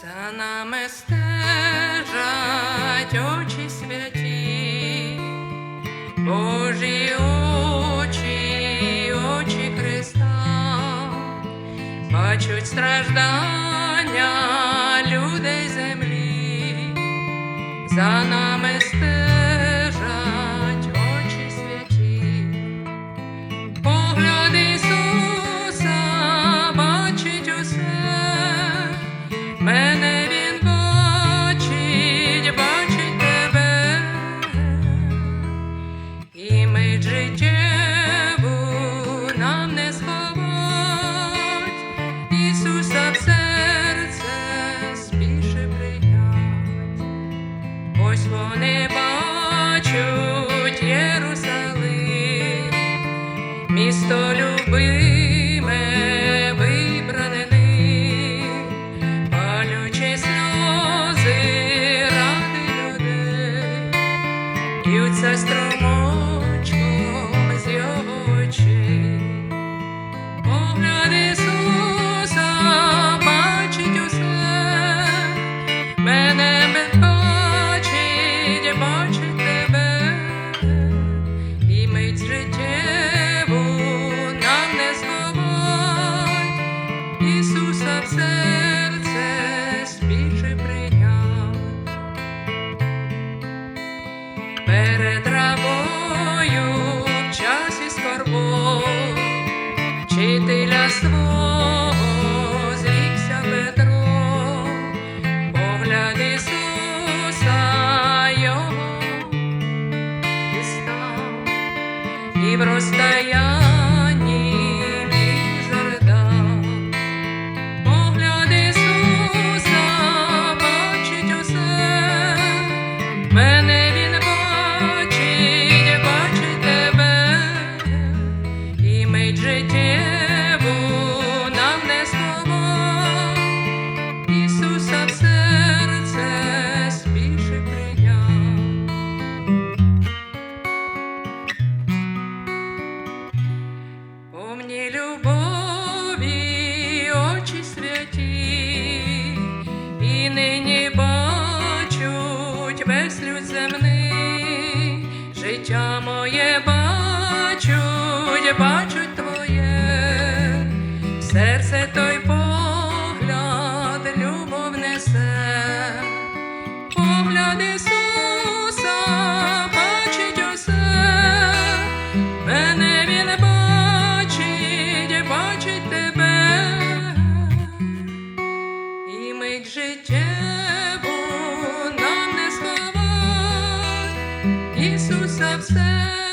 За нами стежать очі святі, Божі очі, очі Христа, бачуть страждання людей землі, за нами і ми життєву нам не сховать, Ісуса серце спіше прийнять. Ось вони бачать Єрусалим, місто любиме, вибране ним, і в розстоянні він заридав. Погляд бачить усе, мене він бачить, бачить тебе, і мить життєву життя моє бачуть, бачуть твоє, серце той життєву